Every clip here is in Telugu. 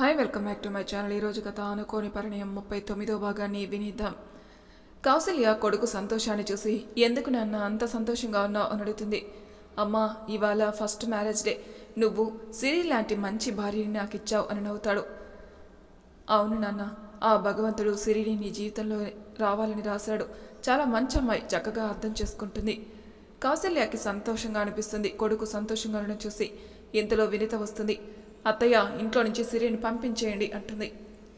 Hi welcome back to my channel. ఈరోజు గత అనుకోని పరిణయం. ముప్పై తొమ్మిదో భాగాన్ని వినిద్దాం. కౌసల్య కొడుకు సంతోషాన్ని చూసి ఎందుకు నాన్న అంత సంతోషంగా ఉన్నావు? అని అడుగుతుంది. అమ్మా ఇవాళ ఫస్ట్ మ్యారేజ్ డే. నువ్వు సిరి లాంటి మంచి భార్యని నాకు ఇచ్చావు అని నవ్వుతాడు. అవును నాన్న ఆ భగవంతుడు సిరిని నీ జీవితంలో రావాలని రాశాడు. చాలా మంచి అమ్మాయి చక్కగా అర్థం చేసుకుంటుంది. కౌసల్యకి సంతోషంగా అనిపిస్తుంది. కొడుకు సంతోషంగా ఉండడం చూసి ఇంతలో వినిత వస్తుంది. అత్తయ్య ఇంట్లో నుంచి సిరిని పంపించేయండి అంటుంది.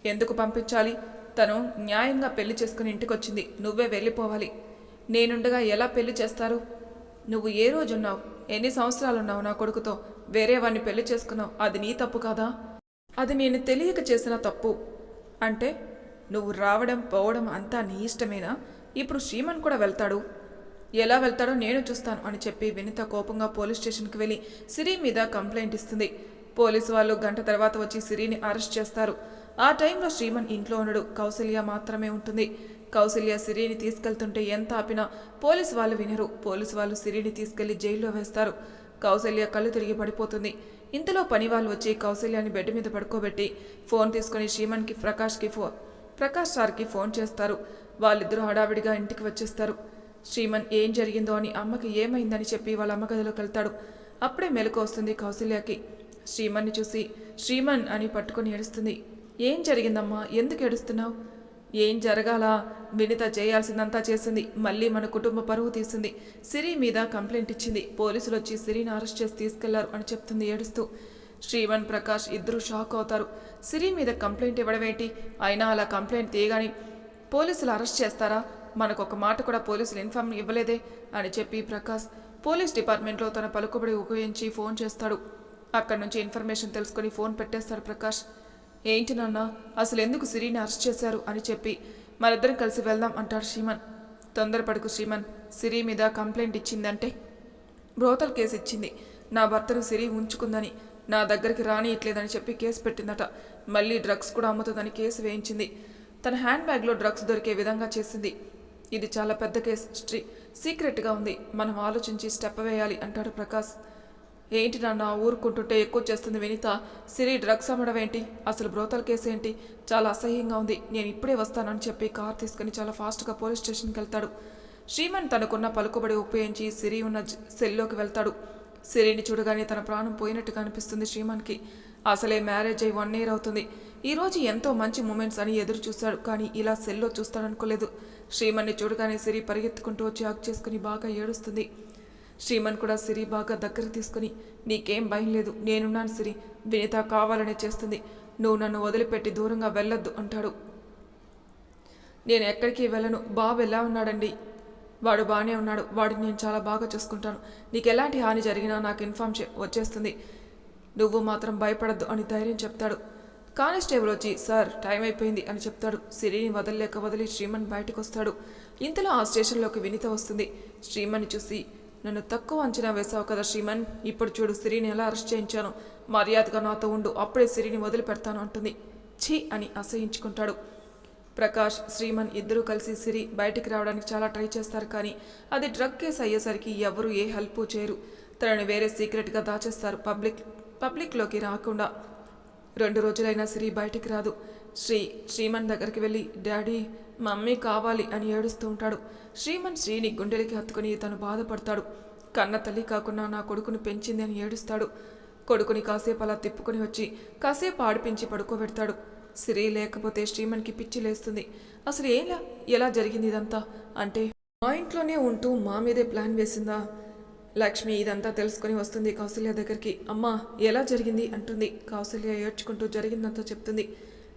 ఎందుకు పంపించాలి? తను న్యాయంగా పెళ్ళి చేసుకుని ఇంటికి వచ్చింది నువ్వే వెళ్ళిపోవాలి. నేనుండగా ఎలా పెళ్ళి చేస్తారు? నువ్వు ఏ రోజు ఉన్నావు ఎన్ని సంవత్సరాలు ఉన్నావు నా కొడుకుతో? వేరే వాడిని పెళ్ళి చేసుకున్నావు. అది నీ తప్పు కాదా? అది నేను తెలియక చేసిన తప్పు. అంటే నువ్వు రావడం పోవడం అంతా నీ ఇష్టమేనా? ఇప్పుడు శ్రీమన్ కూడా వెళ్తాడు. ఎలా వెళ్తాడో నేను చూస్తాను అని చెప్పి వినిత కోపంగా పోలీస్ స్టేషన్కి వెళ్ళి సిరి మీద కంప్లైంట్ ఇస్తుంది. పోలీసు వాళ్ళు గంట తర్వాత వచ్చి సిరిని అరెస్ట్ చేస్తారు. ఆ టైంలో శ్రీమన్ ఇంట్లో ఉండడు. కౌశల్య మాత్రమే ఉంటుంది. కౌశల్య సిరిని తీసుకెళ్తుంటే ఎంత ఆపినా పోలీసు వాళ్ళు వినరు. పోలీసు వాళ్ళు సిరిని తీసుకెళ్ళి జైల్లో వేస్తారు. కౌసల్య కళ్ళు తిరిగి పడిపోతుంది. ఇంతలో పని వాళ్ళు వచ్చి కౌశల్యాన్ని బెడ్ మీద పడుకోబెట్టి ఫోన్ తీసుకుని శ్రీమన్కి ప్రకాష్కి ఫో ప్రకాష్ సార్కి ఫోన్ చేస్తారు. వాళ్ళిద్దరూ హడావిడిగా ఇంటికి వచ్చేస్తారు. శ్రీమన్ ఏం జరిగిందో అని అమ్మకి ఏమైందని చెప్పి వాళ్ళ అమ్మ గదిలోకి వెళ్తాడు. అప్పుడే మెలకు వస్తుంది కౌశల్యకి. శ్రీమన్ని చూసి శ్రీమన్ అని పట్టుకొని ఏడుస్తుంది. ఏం జరిగిందమ్మా? ఎందుకు ఏడుస్తున్నావు? ఏం జరగాల? వినిత చేయాల్సిందంతా చేసింది. మళ్ళీ మన కుటుంబ పరువు తీసింది. సిరి మీద కంప్లైంట్ ఇచ్చింది. పోలీసులు వచ్చి సిరిని అరెస్ట్ చేసి తీసుకెళ్ళారు అని చెప్తుంది ఏడుస్తూ. శ్రీవన్ ప్రకాష్ ఇద్దరు షాక్ అవుతారు. సిరి మీద కంప్లైంట్ ఇవ్వడం ఏంటి అయినా అలా కంప్లైంట్ తీయగాని పోలీసులు అరెస్ట్ చేస్తారా? మనకు ఒక మాట కూడా పోలీసులు ఇన్ఫార్మ్ ఇవ్వలేదే అని చెప్పి ప్రకాష్ పోలీస్ డిపార్ట్మెంట్లో తన పలుకుబడి ఉపయోగించి ఫోన్ చేస్తాడు. అక్కడి నుంచి ఇన్ఫర్మేషన్ తెలుసుకొని ఫోన్ పెట్టేస్తాడు ప్రకాష్. ఏంటి నాన్న అసలు ఎందుకు సిరిని అరెస్ట్ చేశారు అని చెప్పి మరిద్దరం కలిసి వెళ్దాం అంటాడు శ్రీమన్. తొందరపడుకు శ్రీమన్ సిరి మీద కంప్లైంట్ ఇచ్చిందంటే? బ్రోతల్ కేసు ఇచ్చింది. నా భర్తను సిరి ఉంచుకుందని నా దగ్గరికి రానియట్లేదని చెప్పి కేసు పెట్టిందట. మళ్ళీ డ్రగ్స్ కూడా అమ్ముతుందని కేసు వేయించింది. తన హ్యాండ్ బ్యాగ్లో డ్రగ్స్ దొరికే విధంగా చేసింది. ఇది చాలా పెద్ద కేసు. హిస్టరీ సీక్రెట్గా ఉంది. మనం ఆలోచించి స్టెప్ వేయాలి అంటాడు ప్రకాష్. ఏంటి నాన్న ఊరుకుంటుంటే ఎక్కువ చేస్తుంది వినిత? సిరి డ్రగ్స్ అమ్మడం ఏంటి అసలు బ్రోతల కేసు ఏంటి చాలా అసహ్యంగా ఉంది. నేను ఇప్పుడే వస్తానని చెప్పి కార్ తీసుకుని చాలా ఫాస్ట్గా పోలీస్ స్టేషన్కి వెళ్తాడు. శ్రీమన్ తనకున్న పలుకుబడి ఉపయోగించి సిరి ఉన్న సెల్లోకి వెళ్తాడు. సిరిని చూడగానే తన ప్రాణం పోయినట్టుగా అనిపిస్తుంది శ్రీమన్కి. అసలే మ్యారేజ్ అయి వన్ ఇయర్ అవుతుంది. ఈరోజు ఎంతో మంచి మూమెంట్స్ అని ఎదురు చూశాడు కానీ ఇలా సెల్లో చూస్తాడనుకోలేదు. శ్రీమన్ని చూడగానే సిరి పరిగెత్తుకుంటూ వచ్చి హక్ చేసుకుని బాగా ఏడుస్తుంది. శ్రీమన్ కూడా సిరి బాగా దగ్గర తీసుకుని నీకేం భయం లేదు నేనున్నాను సిరి వినిత కావాలనే చేస్తుంది. నువ్వు నన్ను వదిలిపెట్టి దూరంగా వెళ్ళొద్దు అంటాడు. నేను ఎక్కడికి వెళ్ళను బాబు ఎలా ఉన్నాడండి? వాడు బాగానే ఉన్నాడు వాడిని నేను చాలా బాగా చూసుకుంటాను. నీకు ఎలాంటి హాని జరిగినా నాకు ఇన్ఫామ్ చే వచ్చేస్తుంది. నువ్వు మాత్రం భయపడద్దు అని ధైర్యం చెప్తాడు. కానిస్టేబుల్ వచ్చి సార్ టైం అయిపోయింది అని చెప్తాడు. సిరిని వదలలేక వదిలి శ్రీమన్ బయటకు వస్తాడు ఇంతలో ఆ స్టేషన్లోకి వినిత వస్తుంది. శ్రీమన్ని చూసి నన్ను తక్కువ అంచనా వేశావు కదా శ్రీమన్. ఇప్పుడు చూడు సిరిని ఎలా అరెస్ట్ చేయించాను. మర్యాదగా నాతో ఉండు అప్పుడే సిరిని వదిలిపెడతాను అంటుంది. ఛీ అని అసహించుకుంటాడు. ప్రకాష్ శ్రీమన్ ఇద్దరూ కలిసి సిరి బయటికి రావడానికి చాలా ట్రై చేస్తారు కానీ అది డ్రగ్ కేసు అయ్యేసరికి ఎవరూ ఏ హెల్ప్ చేయరు. తనని వేరే సీక్రెట్గా దాచేస్తారు పబ్లిక్ పబ్లిక్లోకి రాకుండా. రెండు రోజులైనా సిరి బయటికి రాదు. శ్రీ శ్రీమన్ దగ్గరికి వెళ్ళి డాడీ మమ్మీ కావాలి అని ఏడుస్తూ ఉంటాడు. శ్రీమన్ శ్రీని గుండెలకి హత్తుకుని తను బాధపడతాడు. కన్న తల్లి కాకుండా నా కొడుకుని పెంచింది అని ఏడుస్తాడు. కొడుకుని కాసేపు అలా తిప్పుకొని వచ్చి కాసేపు ఆడిపించి పడుకోబెడతాడు. సిరి లేకపోతే శ్రీమన్కి పిచ్చి లేస్తుంది. అసలు ఎలా ఎలా జరిగింది ఇదంతా? అంటే మా ఇంట్లోనే ఉంటూ మా మీదే ప్లాన్ వేసిందా? లక్ష్మి ఇదంతా తెలుసుకొని వస్తుంది కౌసల్య దగ్గరికి. అమ్మా ఎలా జరిగింది? అంటుంది. కౌసల్య ఏడ్చుకుంటూ జరిగిందంతా చెప్తుంది.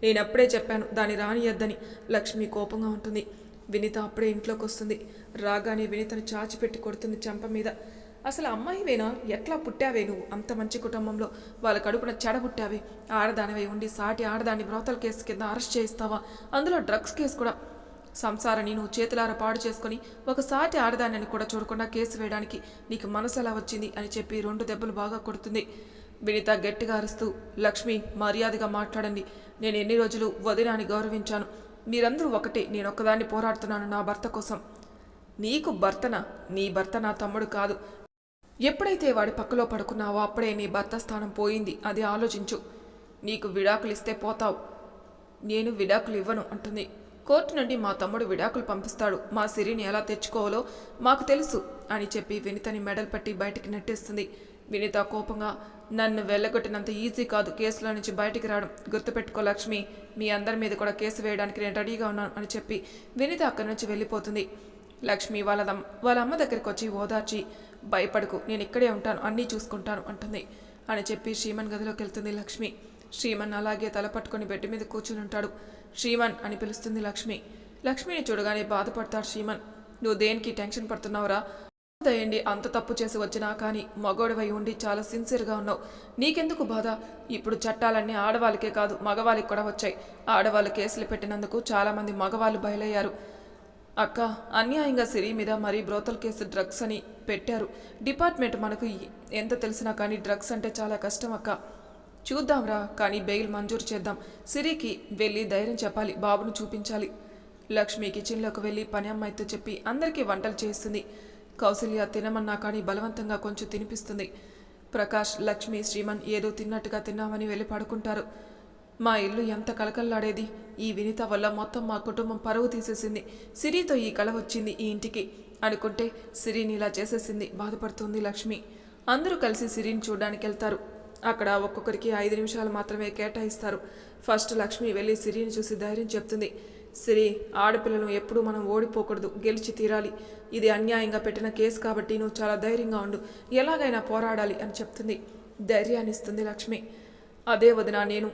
నేను అప్పుడే చెప్పాను దాన్ని రానియద్దని. లక్ష్మి కోపంగా ఉంటుంది. వినిత అప్పుడే ఇంట్లోకి వస్తుంది. రాగానే వినితను చాచిపెట్టి కొడుతుంది చెంప మీద. అసలు అమ్మాయివేనా? ఎట్లా పుట్టావే నువ్వు? అంత మంచి కుటుంబంలో వాళ్ళ కడుపున చెడ పుట్టావే ఆడదానివై ఉండి సాటి ఆడదాన్ని బ్రోతల కేసు కింద అరెస్ట్ చేయిస్తావా? అందులో డ్రగ్స్ కేసు కూడా. సంసారాన్ని నువ్వు చేతులార పాడు చేసుకుని ఒక సాటి ఆడదాన్ని కూడా చూడకుండా కేసు వేయడానికి నీకు మనసు ఎలా వచ్చింది అని చెప్పి రెండు దెబ్బలు బాగా కొడుతుంది. వినిత గట్టిగా అరుస్తూ లక్ష్మి మర్యాదగా మాట్లాడండి. నేను ఎన్ని రోజులు వదినాన్ని గౌరవించాను. మీరందరూ ఒకటే నేను ఒక్కదాన్ని పోరాడుతున్నాను నా భర్త కోసం. నీకు భర్తన? నీ భర్త నా తమ్ముడు కాదు. ఎప్పుడైతే వాడి పక్కలో పడుకున్నావో అప్పుడే నీ భర్త స్థానం పోయింది. అది ఆలోచించు. నీకు విడాకులు ఇస్తే పోతావు. నేను విడాకులు ఇవ్వను అంటుంది. కోర్టు నుండి మా తమ్ముడు విడాకులు పంపిస్తాడు. మా సిరిని ఎలా తెచ్చుకోవాలో మాకు తెలుసు అని చెప్పి వినితని మెడల్ పట్టి బయటికి నెట్టేస్తుంది. వినిత కోపంగా నన్ను వెళ్ళగొట్టినంత ఈజీ కాదు కేసులో నుంచి బయటికి రావడం. గుర్తుపెట్టుకో లక్ష్మి మీ అందరి మీద కూడా కేసు వేయడానికి నేను రెడీగా ఉన్నాను అని చెప్పి వినిత అక్కడి నుంచి వెళ్ళిపోతుంది. లక్ష్మి వాళ్ళ వాళ్ళ అమ్మ దగ్గరికి వచ్చి ఓదార్చి భయపడకు నేను ఇక్కడే ఉంటాను అన్నీ చూసుకుంటాను అంటుంది. అని చెప్పి శ్రీమన్ గదిలోకి వెళ్తుంది లక్ష్మి. శ్రీమన్ అలాగే తల పట్టుకొని బెడ్ మీద కూర్చుని ఉంటాడు. శ్రీమన్ అని పిలుస్తుంది లక్ష్మి. లక్ష్మిని చూడగానే బాధపడతాడు శ్రీమన్. నువ్వు దేనికి టెన్షన్ పడుతున్నావురా? దయండి అంత తప్పు చేసి వచ్చినా కానీ మగోడవై ఉండి చాలా సిన్సియర్గా ఉన్నావు. నీకెందుకు బాధ? ఇప్పుడు చట్టాలన్నీ ఆడవాళ్ళకే కాదు మగవాళ్ళకి కూడా వచ్చాయి. ఆడవాళ్ళు కేసులు పెట్టినందుకు చాలామంది మగవాళ్ళు బయలయ్యారు. అక్క అన్యాయంగా సిరి మీద మరీ బ్రోతల్ కేసు డ్రగ్స్ అని పెట్టారు. డిపార్ట్మెంట్ మనకు ఎంత తెలిసినా కానీ డ్రగ్స్ అంటే చాలా కష్టం అక్క. చూద్దాంరా కానీ బెయిల్ మంజూరు చేద్దాం. సిరికి వెళ్ళి ధైర్యం చెప్పాలి బాబును చూపించాలి. లక్ష్మి కిచెన్లోకి వెళ్ళి పని అమ్మాయితో చెప్పి అందరికీ వంటలు చేస్తుంది. కౌసల్య తినమన్నా కానీ బలవంతంగా కొంచెం తినిపిస్తుంది. ప్రకాష్ లక్ష్మి శ్రీమన్ ఏదో తిన్నట్టుగా తిన్నామని వెళ్ళి పడుకుంటారు మా ఇల్లు ఎంత కలకల్లాడేది ఈ వినిత వల్ల మొత్తం మా కుటుంబం పరువు తీసేసింది. సిరితో ఈ కళ వచ్చింది ఈ ఇంటికి అనుకుంటే సిరిని ఇలా చేసేసింది. బాధపడుతుంది లక్ష్మి. అందరూ కలిసి సిరిని చూడడానికి వెళ్తారు. అక్కడ ఒక్కొక్కరికి ఐదు నిమిషాలు మాత్రమే కేటాయిస్తారు. ఫస్ట్ లక్ష్మి వెళ్ళి సిరిని చూసి ధైర్యం చెప్తుంది. సిరి ఆడపిల్లను ఎప్పుడూ మనం ఓడిపోకూడదు గెలిచి తీరాలి. ఇది అన్యాయంగా పెట్టిన కేసు కాబట్టి నువ్వు చాలా ధైర్యంగా ఉండు. ఎలాగైనా పోరాడాలి అని చెప్తుంది. ధైర్యాన్ని ఇస్తుంది లక్ష్మి. అదే వదిన నేను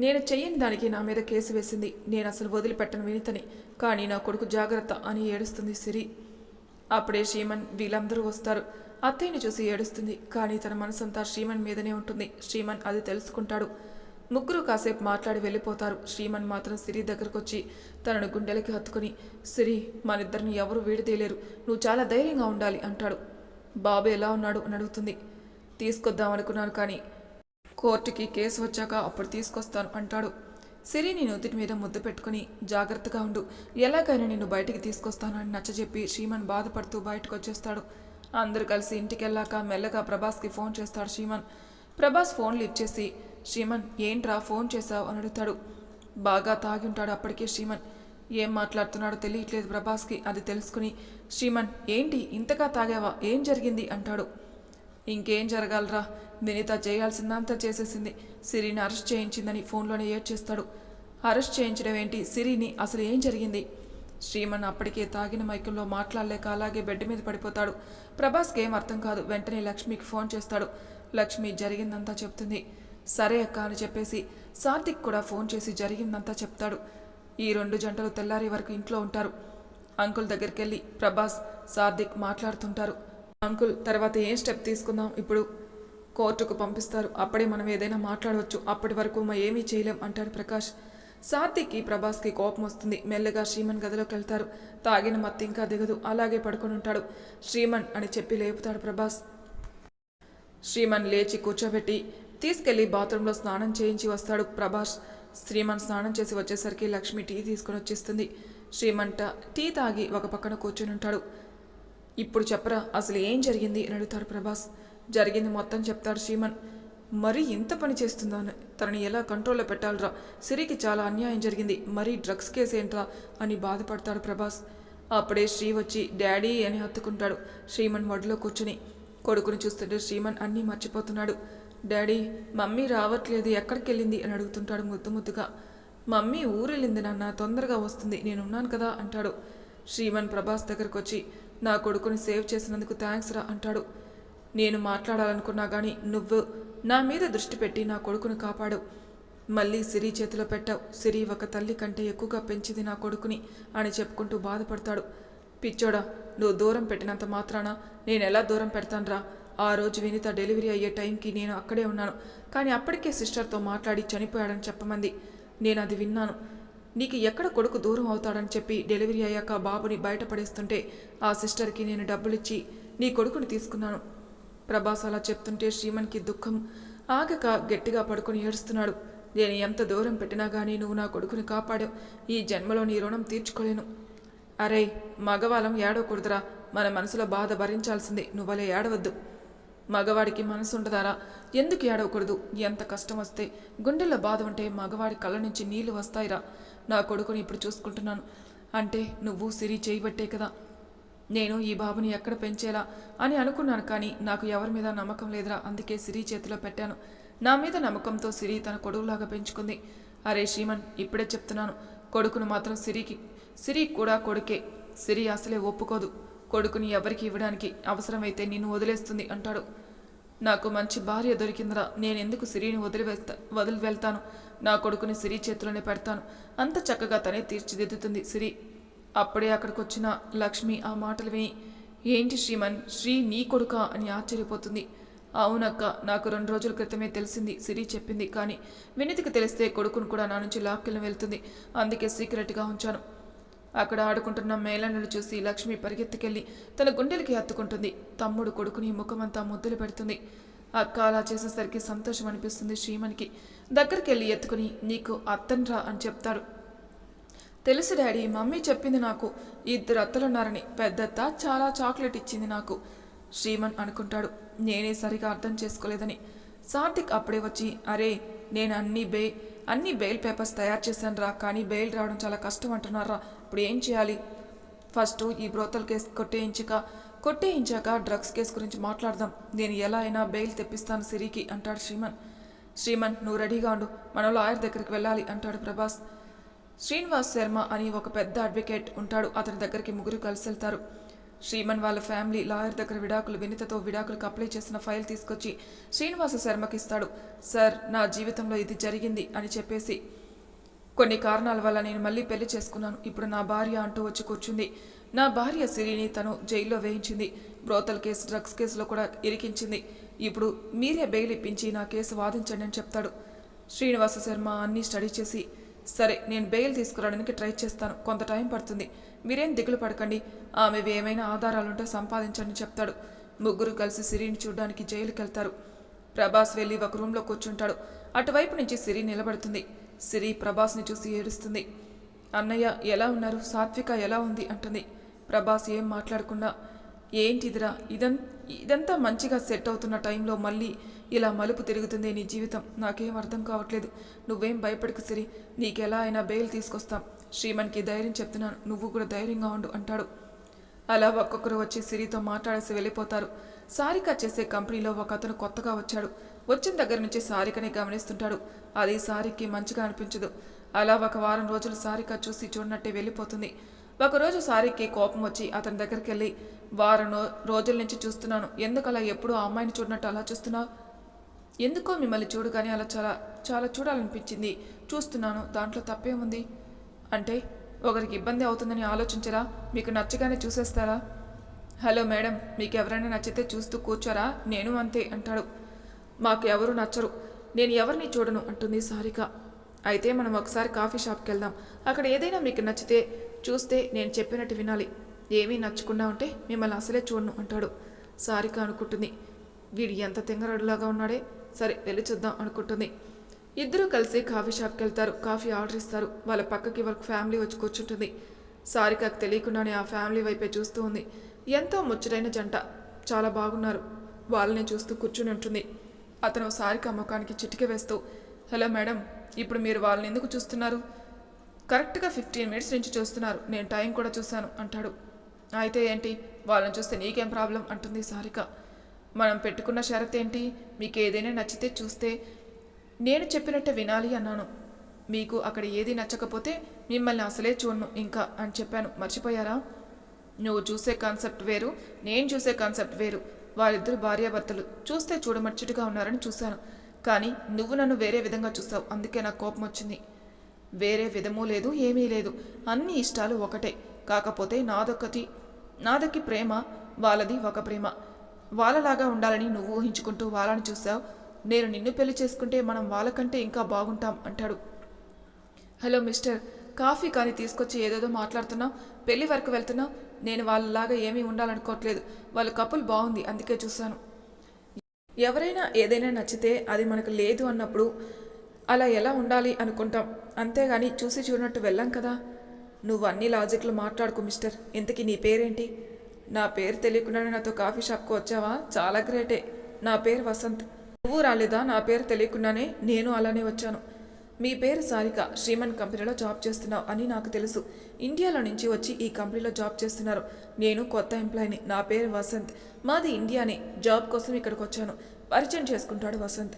నేను చెయ్యని దానికి నా మీద కేసు వేసింది. నేను అసలు వదిలిపెట్టను వినితని. కానీ నా కొడుకు జాగ్రత్త అని ఏడుస్తుంది సిరి. అప్పుడే శ్రీమన్ వీళ్ళందరూ వస్తారు. అత్తయ్యని చూసి ఏడుస్తుంది. కానీ తన మనసంతా శ్రీమన్ మీదనే ఉంటుంది. శ్రీమన్ అది తెలుసుకుంటాడు. ముగ్గురు కాసేపు మాట్లాడి వెళ్ళిపోతారు. శ్రీమన్ మాత్రం సిరి దగ్గరకొచ్చి తనను గుండెలకి హత్తుకుని సిరి మనిద్దరిని ఎవరు వీడితేలేరు నువ్వు చాలా ధైర్యంగా ఉండాలి అంటాడు. బాబు ఎలా ఉన్నాడు అని అడుగుతుంది. తీసుకొద్దామనుకున్నాను కానీ కోర్టుకి కేసు వచ్చాక అప్పుడు తీసుకొస్తాను అంటాడు. సిరిని నుదుటి మీద ముద్దు పెట్టుకుని జాగ్రత్తగా ఉండు. ఎలాగైనా నిన్ను బయటికి తీసుకొస్తాను అని నచ్చజెప్పి శ్రీమన్ బాధపడుతూ బయటకు వచ్చేస్తాడు అందరూ కలిసి ఇంటికి వెళ్ళాక మెల్లగా ప్రభాస్కి ఫోన్ చేస్తాడు శ్రీమన్. ప్రభాస్ ఫోన్ లిఫ్ట్ చేసి శ్రీమన్ ఏంట్రా ఫోన్ చేశావు? అని అడుగుతాడు. బాగా తాగి ఉంటాడు అప్పటికే శ్రీమన్. ఏం మాట్లాడుతున్నాడో తెలియట్లేదు ప్రభాస్కి. అది తెలుసుకుని శ్రీమన్ ఏంటి? ఇంతగా తాగావా? ఏం జరిగింది? అంటాడు. ఇంకేం జరగాలరా. వినిత చేయాల్సిందంతా చేసేసింది. సిరిని అరెస్ట్ చేయించిందని ఫోన్లోనే ఏడ్చేస్తాడు. అరెస్ట్ చేయించడం ఏంటి? సిరిని అసలు ఏం జరిగింది? శ్రీమన్ అప్పటికే తాగిన మైకంలో మాట్లాడలేక అలాగే బెడ్ మీద పడిపోతాడు. ప్రభాస్కి ఏం అర్థం కాదు. వెంటనే లక్ష్మికి ఫోన్ చేస్తాడు. లక్ష్మి జరిగిందంతా చెప్తుంది. సరే అక్క అని చెప్పేసి సాత్విక్ కూడా ఫోన్ చేసి జరిగిందంతా చెప్తాడు. ఈ రెండు జంటలు తెల్లారి వరకు ఇంట్లో ఉంటారు. అంకుల్ దగ్గరికి వెళ్ళి ప్రభాస్ సార్థిక్ మాట్లాడుతుంటారు. అంకుల్ తర్వాత ఏం స్టెప్ తీసుకుందాం ఇప్పుడు? కోర్టుకు పంపిస్తారు. అప్పుడే మనం ఏదైనా మాట్లాడవచ్చు. అప్పటి వరకు మా ఏమీ చేయలేం అంటాడు ప్రకాష్. సాత్విక్కి ప్రభాస్కి కోపం వస్తుంది. మెల్లగా శ్రీమన్ గదిలోకి వెళ్తారు. తాగిన మత్తి ఇంకా దిగదు. అలాగే పడుకొని ఉంటాడు. శ్రీమన్ అని చెప్పి లేపుతాడు ప్రభాస్. శ్రీమన్ లేచి కూర్చోబెట్టి తీసుకెళ్ళి బాత్రూంలో స్నానం చేయించి వస్తాడు ప్రభాస్. శ్రీమన్ స్నానం చేసి వచ్చేసరికి లక్ష్మి టీ తీసుకొని వచ్చేస్తుంది. శ్రీమంట టీ తాగి ఒక పక్కన కూర్చుని ఉంటాడు. ఇప్పుడు చెప్పరా అసలు ఏం జరిగింది? అని అడుగుతాడు ప్రభాస్. జరిగింది మొత్తం చెప్తాడు శ్రీమన్. మరీ ఇంత పని చేస్తుందని తనని ఎలా కంట్రోల్లో పెట్టాలరా? సిరికి చాలా అన్యాయం జరిగింది. మరీ డ్రగ్స్ కేసు ఏంట్రా అని బాధపడతాడు ప్రభాస్. అప్పుడే శ్రీ వచ్చి డాడీ అని హత్తుకుంటాడు శ్రీమన్ వడ్లో కూర్చుని. కొడుకుని చూస్తుంటే శ్రీమన్ అన్నీ మర్చిపోతున్నాడు. డాడీ మమ్మీ రావట్లేదు ఎక్కడికి వెళ్ళింది అని అడుగుతుంటాడు ముద్దు ముద్దుగా. మమ్మీ ఊరెళ్ళింది నాన్న తొందరగా వస్తుంది నేనున్నాను కదా అంటాడు. శ్రీమన్ ప్రభాస్ దగ్గరకు వచ్చి నా కొడుకుని సేవ్ చేసినందుకు థ్యాంక్స్ రా అంటాడు. నేను మాట్లాడాలనుకున్నా కానీ నువ్వు నా మీద దృష్టి పెట్టి నా కొడుకుని కాపాడు. మళ్ళీ సిరి చేతిలో పెట్టావు సిరి ఒక తల్లి కంటే ఎక్కువగా పెంచింది నా కొడుకుని అని చెప్పుకుంటూ బాధపడతాడు. పిచ్చోడా నువ్వు దూరం పెట్టినంత మాత్రాన నేను ఎలా దూరం పెడతానురా? ఆ రోజు వినిత డెలివరీ అయ్యే టైంకి నేను అక్కడే ఉన్నాను. కానీ అప్పటికే సిస్టర్తో మాట్లాడి చనిపోయాడని చెప్పమంది. నేను అది విన్నాను. నీకు ఎక్కడ కొడుకు దూరం అవుతాడని చెప్పి డెలివరీ అయ్యాక బాబుని బయటపడేస్తుంటే ఆ సిస్టర్కి నేను డబ్బులిచ్చి నీ కొడుకుని తీసుకున్నాను. ప్రభాస్ అలా చెప్తుంటే శ్రీమన్కి దుఃఖం ఆగక గట్టిగా పడుకొని ఏడుస్తున్నాడు. నేను ఎంత దూరం పెట్టినా కానీ నువ్వు నా కొడుకుని కాపాడావు. ఈ జన్మలో నీ రుణం తీర్చుకోలేను. అరే మగవాళ్ళం ఏడవకూడదురా. మన మనసులో బాధ భరించాల్సిందే. నువ్వలే ఏడవద్దు. మగవాడికి మనసు ఉండదారా ఎందుకు ఏడవకూడదు? ఎంత కష్టం వస్తే గుండెల్లో బాధ ఉంటే మగవాడి కళ్ళ నుంచి నీళ్ళు వస్తాయిరా. నా కొడుకుని ఇప్పుడు చూసుకుంటున్నాను. అంటే నువ్వు సిరి చేయబట్టే కదా. నేను ఈ బాబుని ఎక్కడ పెంచేలా అని అనుకున్నాను కానీ నాకు ఎవరి మీద నమ్మకం లేదురా. అందుకే సిరి చేతిలో పెట్టాను. నా మీద నమ్మకంతో సిరి తన కొడుకులాగా పెంచుకుంది. అరే శ్రీమన్ ఇప్పుడే చెప్తున్నాను. కొడుకును మాత్రం సిరికి సిరి కూడా కొడుకే. సిరి అసలే ఒప్పుకోదు. కొడుకుని ఎవరికి ఇవ్వడానికి అవసరమైతే నిన్ను వదిలేస్తుంది అంటాడు. నాకు మంచి భార్య దొరికిందిరా నేనెందుకు సిరిని వదిలివేస్తా వదిలి వెళ్తాను? నా కొడుకుని సిరి చేతిలోనే పెడతాను. అంత చక్కగా తనే తీర్చిదిద్దుతుంది సిరి. అప్పుడే అక్కడికి వచ్చిన లక్ష్మి ఆ మాటలు విని ఏంటి శ్రీమన్ శ్రీ నీ కొడుక? అని ఆశ్చర్యపోతుంది. అవునక్క నాకు రెండు రోజుల క్రితమే తెలిసింది సిరి చెప్పింది. కానీ వినితికి తెలిస్తే కొడుకును కూడా నా నుంచి లాక్కెళ్ళి వెళ్తుంది. అందుకే సీక్రెట్గా ఉంచాను. అక్కడ ఆడుకుంటున్న మేళనులు చూసి లక్ష్మి పరిగెత్తుకెళ్ళి తన గుండెలకి హత్తుకుంటుంది. తమ్ముడు కొడుకుని ముఖమంతా ముద్దులు పెడుతుంది. అక్క అలా చేసేసరికి సంతోషం అనిపిస్తుంది శ్రీమన్కి దగ్గరికి వెళ్ళి ఎత్తుకుని నీకు అత్తన్రా అని చెప్తాడు. తెలుసు డాడీ మమ్మీ చెప్పింది నాకు. ఇద్దరు అత్తలున్నారని. పెద్దత్త చాలా చాక్లెట్ ఇచ్చింది నాకు శ్రీమన్ అనుకుంటాడు. నేనే సరిగా అర్థం చేసుకోలేదని. సాత్విక్ అప్పుడే వచ్చి అరే నేను అన్ని బే అన్ని బెయిల్ పేపర్స్ తయారు చేశాను రా కానీ బెయిల్ రావడం చాలా కష్టం అంటున్నారా ఇప్పుడు ఏం చేయాలి? ఫస్ట్ ఈ బ్రోతల్ కేసు కొట్టేయించక కొట్టేయించాక డ్రగ్స్ కేసు గురించి మాట్లాడదాం. నేను ఎలా అయినా బెయిల్ తెప్పిస్తాను సిరికి అంటాడు శ్రీమన్. శ్రీమన్ నువ్వు రెడీగా ఉండు. మనం లాయర్ దగ్గరికి వెళ్ళాలి అంటాడు ప్రభాస్. శ్రీనివాస్ శర్మ అని ఒక పెద్ద అడ్వకేట్ ఉంటాడు. అతని దగ్గరికి ముగ్గురు కలిసి వెళ్తారు శ్రీమన్ వాళ్ళ ఫ్యామిలీ లాయర్ దగ్గర విడాకులు వినితతో విడాకులకు అప్లై చేసిన ఫైల్ తీసుకొచ్చి శ్రీనివాస శర్మకి ఇస్తాడు. సార్ నా జీవితంలో ఇది జరిగింది అని చెప్పేసి. కొన్ని కారణాల వల్ల నేను మళ్ళీ పెళ్ళి చేసుకున్నాను. ఇప్పుడు నా భార్య అంటూ వచ్చి కూర్చుంది. నా భార్య సిరిని తను జైల్లో వేయించింది. బ్రోతల్ కేసు డ్రగ్స్ కేసులో కూడా ఇరికించింది. ఇప్పుడు మీరే బెయిల్ ఇప్పించి నా కేసు వాదించండి అని చెప్తాడు. శ్రీనివాస శర్మ అన్నీ స్టడీ చేసి సరే నేను బెయిల్ తీసుకురావడానికి ట్రై చేస్తాను. కొంత టైం పడుతుంది. మీరేం దిగులు పడకండి. ఆమెవి ఏమైనా ఆధారాలుంటే సంపాదించండి చెప్తాడు. ముగ్గురు కలిసి సిరిని చూడడానికి జైలుకి వెళ్తారు ప్రభాస్ వెళ్ళి ఒక రూమ్లో కూర్చుంటాడు. అటువైపు నుంచి సిరి నిలబడుతుంది. సిరి ప్రభాస్ని చూసి ఏడుస్తుంది. అన్నయ్య ఎలా ఉన్నారు? సాత్విక ఎలా ఉంది? అంటుంది. ప్రభాస్ ఏం మాట్లాడకుండా ఏంటిదిరా? ఇదం ఇదంతా మంచిగా సెట్ అవుతున్న టైంలో మళ్ళీ ఇలా మలుపు తిరుగుతుంది నీ జీవితం. నాకేం అర్థం కావట్లేదు. నువ్వేం భయపడకు సిరి. నీకెలా అయినా బెయిల్ తీసుకొస్తాం. శ్రీమన్కి ధైర్యం చెప్తున్నాను. నువ్వు కూడా ధైర్యంగా ఉండు అంటాడు. అలా ఒక్కొక్కరు వచ్చి సిరితో మాట్లాడేసి వెళ్ళిపోతారు. సారిక చేసే కంపెనీలో ఒక అతను కొత్తగా వచ్చాడు. వచ్చిన దగ్గర నుంచి సారికని గమనిస్తుంటాడు. అది సారికి మంచిగా అనిపించదు. అలా ఒక వారం రోజులు సారిక చూసి చూడనట్టే వెళ్ళిపోతుంది. ఒకరోజు సారికి కోపం వచ్చి అతని దగ్గరికి వెళ్ళి వారం రోజుల నుంచి చూస్తున్నాను. ఎందుకలా ఎప్పుడూ ఆ అమ్మాయిని చూడనట్టు అలా చూస్తున్నావు? ఎందుకో మిమ్మల్ని చూడగానే అలా చాలా చాలా చూడాలనిపించింది. చూస్తున్నాను దాంట్లో తప్పేముంది? అంటే ఒకరికి ఇబ్బంది అవుతుందని ఆలోచించరా? మీకు నచ్చగానే చూసేస్తారా? హలో మేడం మీకు ఎవరైనా నచ్చితే చూస్తూ కూర్చోరా? నేను అంతే అంటాడు. మాకు ఎవరు నచ్చరు. నేను ఎవరిని చూడను అంటుంది సారిక. అయితే మనం ఒకసారి కాఫీ షాప్కి వెళ్దాం అక్కడ ఏదైనా మీకు నచ్చితే చూస్తే నేను చెప్పినట్టు వినాలి. ఏమీ నచ్చకుండా ఉంటే మిమ్మల్ని అసలే చూడను అంటాడు. సారిక అనుకుంటుంది. వీడు ఎంత తెంగరడులాగా ఉన్నాడే? సరే వెళ్ళి చూద్దాం అనుకుంటుంది. ఇద్దరూ కలిసి కాఫీ షాప్కి వెళ్తారు. కాఫీ ఆర్డర్ ఇస్తారు. వాళ్ళ పక్కకి వాళ్ళ ఫ్యామిలీ వచ్చి కూర్చుంటుంది. సారికకు తెలియకుండానే ఆ ఫ్యామిలీ వైపే చూస్తూ ఉంది. ఎంతో ముచ్చటైన జంట. చాలా బాగున్నారు. వాళ్ళని చూస్తూ కూర్చుని ఉంటుంది. అతను సారిక ముఖానికి చిటిక వేస్తూ హలో మేడం ఇప్పుడు మీరు వాళ్ళని ఎందుకు చూస్తున్నారు? కరెక్ట్గా ఫిఫ్టీన్ మినిట్స్ నుంచి చూస్తున్నారు. నేను టైం కూడా చూశాను అంటాడు. అయితే ఏంటి? వాళ్ళని చూస్తే నీకేం ప్రాబ్లం? అంటుంది సారిక మనం పెట్టుకున్న షరత్ ఏంటి మీకు ఏదైనా నచ్చితే చూస్తే నేను చెప్పినట్టే వినాలి అన్నాను. మీకు అక్కడ ఏది నచ్చకపోతే మిమ్మల్ని అసలే చూడను ఇంకా అని చెప్పాను. మర్చిపోయారా? నువ్వు చూసే కాన్సెప్ట్ వేరు నేను చూసే కాన్సెప్ట్ వేరు. వారిద్దరు భార్యాభర్తలు. చూస్తే చూడమచ్చటిగా ఉన్నారని చూశాను. కానీ నువ్వు నన్ను వేరే విధంగా చూసావు అందుకే నాకు కోపం వచ్చింది. వేరే విధము లేదు ఏమీ లేదు. అన్ని ఇష్టాలు ఒకటే. కాకపోతే నాదొకటి నాదొకి ప్రేమ వాళ్ళది ఒక ప్రేమ. వాళ్ళలాగా ఉండాలని నువ్వు ఊహించుకుంటూ వాళ్ళని చూసావు నేను నిన్ను పెళ్ళి చేసుకుంటే మనం వాళ్ళకంటే ఇంకా బాగుంటాం అంటాడు. హలో మిస్టర్ కాఫీ కానీ తీసుకొచ్చి ఏదేదో మాట్లాడుతున్నావు పెళ్ళి వరకు వెళ్తున్నావు. నేను వాళ్ళలాగా ఏమీ ఉండాలనుకోవట్లేదు. వాళ్ళ కపుల్ బాగుంది అందుకే చూశాను. ఎవరైనా ఏదైనా నచ్చితే అది మనకు లేదు అన్నప్పుడు అలా ఎలా ఉండాలి అనుకుంటాం. అంతేగాని చూసి చూడనట్టు వెళ్ళాం కదా. నువ్వు అన్ని లాజిక్లు మాట్లాడుకో మిస్టర్. ఇంతకీ నీ పేరేంటి? నా పేరు తెలియకుండానే నాతో కాఫీ షాప్కి వచ్చావా? చాలా గ్రేటే. నా పేరు వసంత్. నువ్వు రాలేదా? నా పేరు తెలియకుండానే నేను అలానే వచ్చాను. మీ పేరు సారిక. శ్రీమన్ కంపెనీలో జాబ్ చేస్తున్నావు అని నాకు తెలుసు. ఇండియాలో నుంచి వచ్చి ఈ కంపెనీలో జాబ్ చేస్తున్నారు. నేను కొత్త ఎంప్లాయీని. నా పేరు వసంత్. మాది ఇండియానే. జాబ్ కోసం ఇక్కడికి వచ్చాను. పరిచయం చేసుకుంటాడు వసంత్.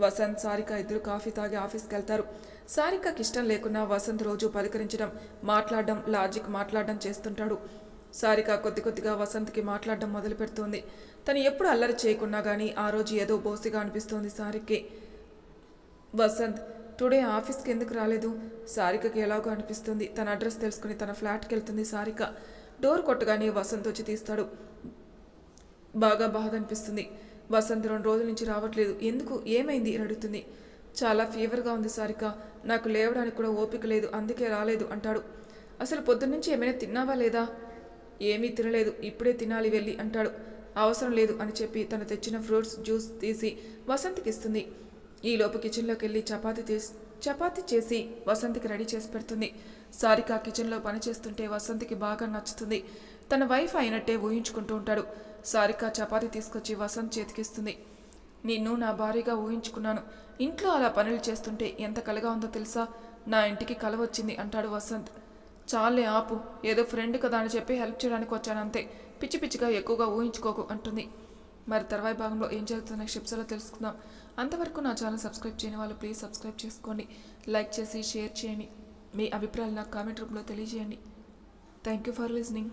వసంత్ సారిక ఇద్దరు కాఫీ తాగి ఆఫీస్కి వెళ్తారు సారికకి ఇష్టం లేకున్నా వసంత్ రోజు పలకరించడం మాట్లాడడం లాజిక్ మాట్లాడడం చేస్తుంటాడు. సారిక కొద్ది కొద్దిగా వసంత్కి మాట్లాడడం మొదలు పెడుతోంది తను ఎప్పుడు అల్లరి చేయకున్నా కానీ ఆ రోజు ఏదో బోసిగా అనిపిస్తోంది సారిక్కి వసంత్ టుడే ఆఫీస్కి ఎందుకు రాలేదు? సారికకి ఎలాగో అనిపిస్తుంది. తన అడ్రస్ తెలుసుకుని తన ఫ్లాట్కి వెళ్తుంది సారిక. డోర్ కొట్టగానే వసంత్ వచ్చి తీస్తాడు. బాగా బాధ అనిపిస్తుంది వసంత్ రెండు రోజుల నుంచి రావట్లేదు. ఎందుకు? ఏమైంది? అని అడుగుతుంది. చాలా ఫీవర్గా ఉంది సారిక. నాకు లేవడానికి కూడా ఓపిక లేదు. అందుకే రాలేదు అంటాడు. అసలు పొద్దున్నుంచి ఏమైనా తిన్నావా లేదా? ఏమీ తినలేదు. ఇప్పుడే తినాలి వెళ్ళి అంటాడు. అవసరం లేదు అని చెప్పి తను తెచ్చిన ఫ్రూట్స్ జ్యూస్ తీసి వసంత్కి ఇస్తుంది ఈలోపు కిచెన్లోకి వెళ్ళి చపాతి తీసి చపాతి చేసి వసంత్కి రెడీ చేసి పెడుతుంది. సారిక కిచెన్లో పని చేస్తుంటే వసంత్కి బాగా నచ్చుతుంది. తన వైఫ్ అయినట్టే ఊహించుకుంటూ ఉంటాడు. సారిక చపాతి తీసుకొచ్చి వసంత్ చేతికిస్తుంది. నిన్ను నా భార్యగా ఊహించుకున్నాను. ఇంట్లో అలా పనులు చేస్తుంటే ఎంత కలగా ఉందో తెలుసా? నా ఇంటికి కల వచ్చింది అంటాడు వసంత్. చాలే ఆపు ఏదో ఫ్రెండ్ కదా అని చెప్పి హెల్ప్ చేయడానికి వచ్చానంతే పిచ్చి పిచ్చిగా ఎక్కువగా ఊహించుకోకు అంటుంది. మరి తర్వాయి భాగంలో ఏం జరుగుతుందో నెక్స్ట్ ఎపిసోడ్లో తెలుసుకుందాం. అంతవరకు నా ఛానల్ సబ్స్క్రైబ్ చేయని వాళ్ళు ప్లీజ్ సబ్స్క్రైబ్ చేసుకోండి. లైక్ చేసి షేర్ చేయండి. మీ అభిప్రాయాలు నాకు కామెంట్ రూపంలో తెలియజేయండి. Thank you for listening